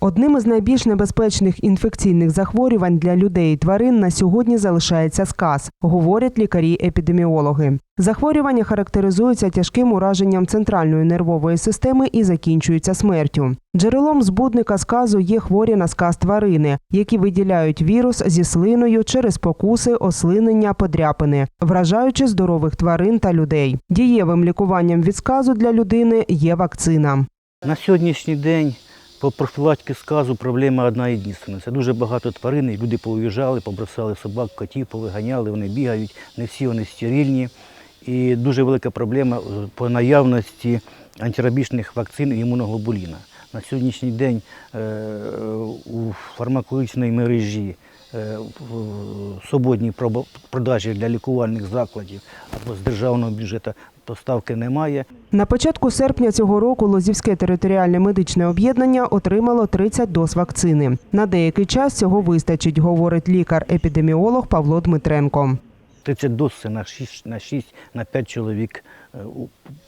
Одним із найбільш небезпечних інфекційних захворювань для людей і тварин на сьогодні залишається сказ, говорять лікарі-епідеміологи. Захворювання характеризується тяжким ураженням центральної нервової системи і закінчується смертю. Джерелом збудника сказу є хворі на сказ тварини, які виділяють вірус зі слиною через покуси, ослинення, подряпини, вражаючи здорових тварин та людей. Дієвим лікуванням від сказу для людини є вакцина. На сьогоднішній день по профілактиці сказу проблема одна єдина. Це дуже багато тварин, і люди повиїжджали, побросали собак, котів, повиганяли, вони бігають, не всі вони стерильні. І дуже велика проблема е, по наявності антирабічних вакцин і імуноглобуліна. На сьогоднішній день е, у фармакологічній мережі е, в продажі для лікувальних закладів або з державного бюджету поставки немає. На початку серпня цього року Лозівське територіальне медичне об'єднання отримало 30 доз вакцини. На деякий час цього вистачить, говорить лікар-епідеміолог Павло Дмитренко. 30 доз на 6, на 6, на 5 чоловік е,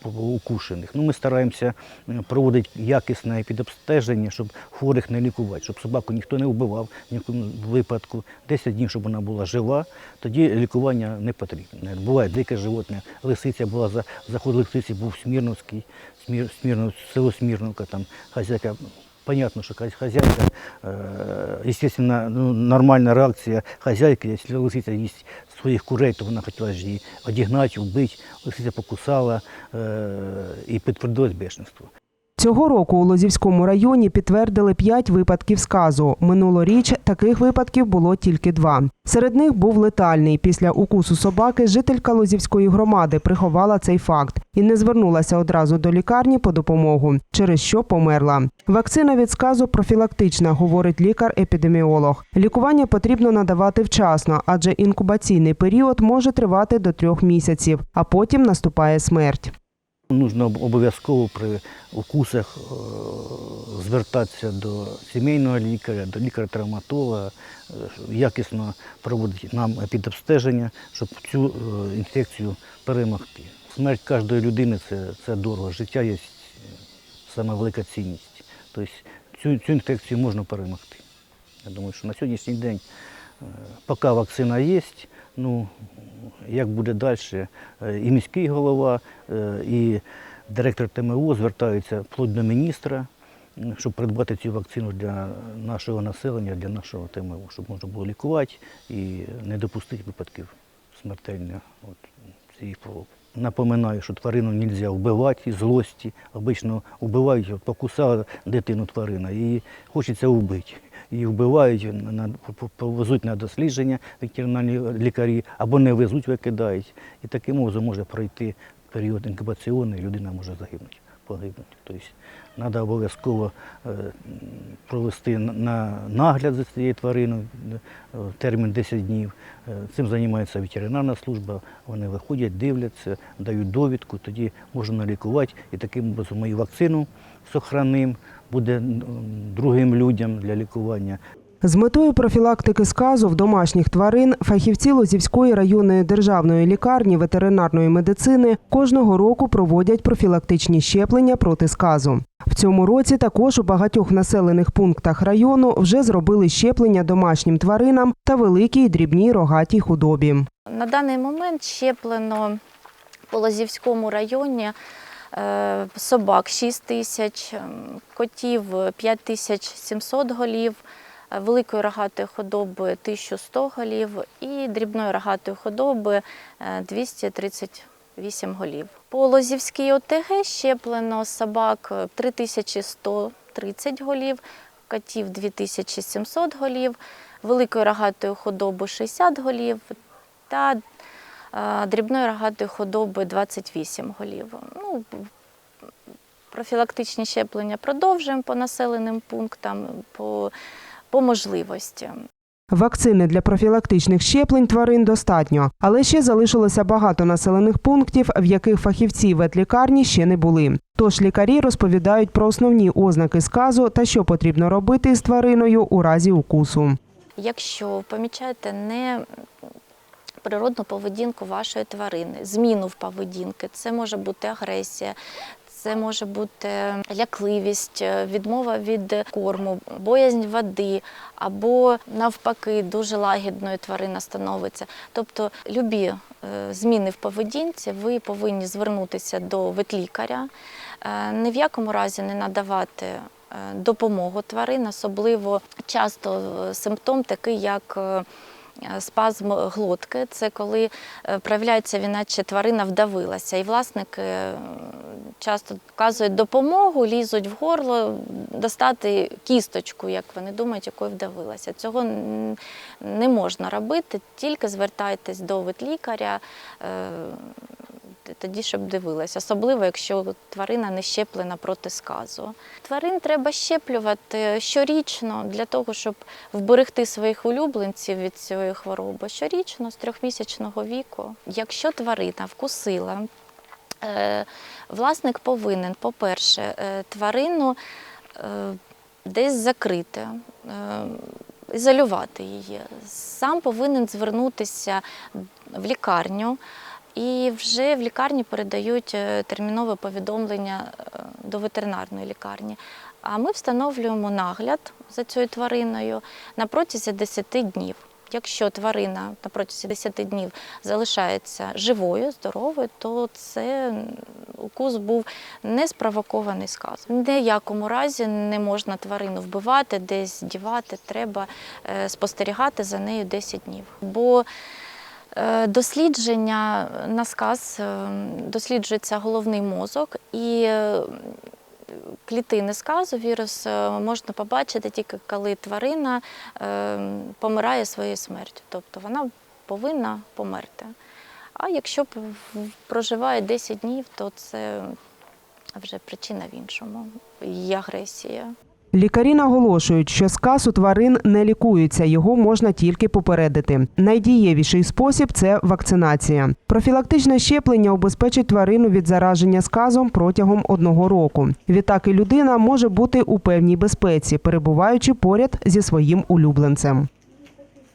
укушених. Ну, ми стараємося е, проводити якісне підобстеження, щоб хворих не лікувати, щоб собаку ніхто не вбивав в якому випадку. 10 днів, щоб вона була жива, тоді лікування не потрібне. Буває дике животне. Лисиця була за заход лисиці був Смірновський, Смір, Смірнов, село Смірновка, там хазяйка. Понятно, що хозяйка, э, естественно, ну, нормальна реакція хозяйки, якщо лисиця есть своїх курей, то вона хотіла ж її одігнати, вбити, лисиця покусала і підтвердилось бешенство. Цього року у Лозівському районі підтвердили 5 випадків сказу. Минулоріч таких випадків було тільки два. Серед них був летальний. Після укусу собаки жителька Лозівської громади приховала цей факт і не звернулася одразу до лікарні по допомогу, через що померла. Вакцина від сказу профілактична, говорить лікар-епідеміолог. Лікування потрібно надавати вчасно, адже інкубаційний період може тривати до трьох місяців, а потім наступає смерть. Нужно обов'язково при укусах е, звертатися до сімейного лікаря, до лікаря-травматолога, е, якісно проводити нам підобстеження, щоб цю е, інфекцію перемогти. Смерть кожної людини це, це дорого. Життя є саме велика цінність. Тобто цю, цю інфекцію можна перемогти. Я думаю, що на сьогоднішній день, поки вакцина є, ну, як буде далі, е, і міський голова, е, і директор ТМО звертаються вплоть до міністра, щоб придбати цю вакцину для нашого населення, для нашого ТМО, щоб можна було лікувати і не допустити випадків смертельних от, цієї хвороби. Напоминаю, що тварину не можна вбивати злості. Обично вбивають, покусала дитину тварина, і хочеться вбити. Її вбивають, повезуть на дослідження ветеринарні лікарі або не везуть, викидають. І таким образом може пройти період інкубаційний, людина може загинути, погибнути. Тобто треба обов'язково е, провести на- на нагляд за цією твариною е, термін 10 днів. Е, Цим займається ветеринарна служба. Вони виходять, дивляться, дають довідку, тоді можна лікувати. І таким образом ми і вакцину сохранимо, буде другим людям для лікування. З метою профілактики сказу в домашніх тварин фахівці Лозівської районної державної лікарні ветеринарної медицини кожного року проводять профілактичні щеплення проти сказу. В цьому році також у багатьох населених пунктах району вже зробили щеплення домашнім тваринам та великій дрібній рогатій худобі. На даний момент щеплено по Лозівському районі е, собак 6 тисяч, ем, котів 5700 голів, великої рогатої худоби 1100 голів і дрібної рогатої худоби е, 238 голів. По Лозівській ОТГ щеплено собак е, 3130 голів, котів 2700 голів, великої рогатої худоби 60 голів та е, дрібної рогатої худоби 28 голів. Ну, профілактичні щеплення продовжуємо по населеним пунктам, по, по можливості. Вакцини для профілактичних щеплень тварин достатньо, але ще залишилося багато населених пунктів, в яких фахівці ветлікарні ще не були. Тож лікарі розповідають про основні ознаки сказу та що потрібно робити з твариною у разі укусу. Якщо помічаєте не природну поведінку вашої тварини, зміну в поведінки, це може бути агресія, Це може бути лякливість, е, відмова від корму, боязнь води, або навпаки, дуже лагідною тварина становиться. Тобто, любі е, зміни в поведінці, ви повинні звернутися до ветлікаря, Е, ні в якому разі не надавати допомогу тварин, особливо часто симптом такий, як спазм глотки. Це коли е, проявляється він, наче тварина вдавилася. І власники е, часто вказують допомогу, лізуть в горло, достати кісточку, як вони думають, якою вдавилася. Цього не можна робити, тільки звертайтесь до ветлікаря. Тоді, щоб дивилась, особливо якщо тварина не щеплена проти сказу. Тварин треба щеплювати щорічно для того, щоб вберегти своїх улюбленців від цієї хвороби. Щорічно з трьохмісячного віку. Якщо тварина вкусила, е, власник повинен, по-перше, е, тварину е, десь закрити. Ізолювати її. Сам повинен звернутися в лікарню, і вже в лікарні передають е, термінове повідомлення е, до ветеринарної лікарні. А ми встановлюємо нагляд за цією твариною на протязі 10 днів. Якщо тварина на протязі 10 днів залишається живою, здоровою, то це укус був не спровокований сказ. В ніякому разі не можна тварину вбивати, десь дівати, треба е, спостерігати за нею 10 днів. Бо Дослідження на сказ е, досліджується головний мозок, і е, клітини сказу вірус е, можна побачити тільки коли тварина е, помирає своєю смертю. Тобто вона повинна померти. А якщо проживає 10 днів, то це вже причина в іншому її агресія. Лікарі наголошують, що сказ у тварин не лікується, його можна тільки попередити. Найдієвіший спосіб це вакцинація. Профілактичне щеплення убезпечить тварину від зараження сказом протягом одного року. Відтак і людина може бути у певній безпеці, перебуваючи поряд зі своїм улюбленцем.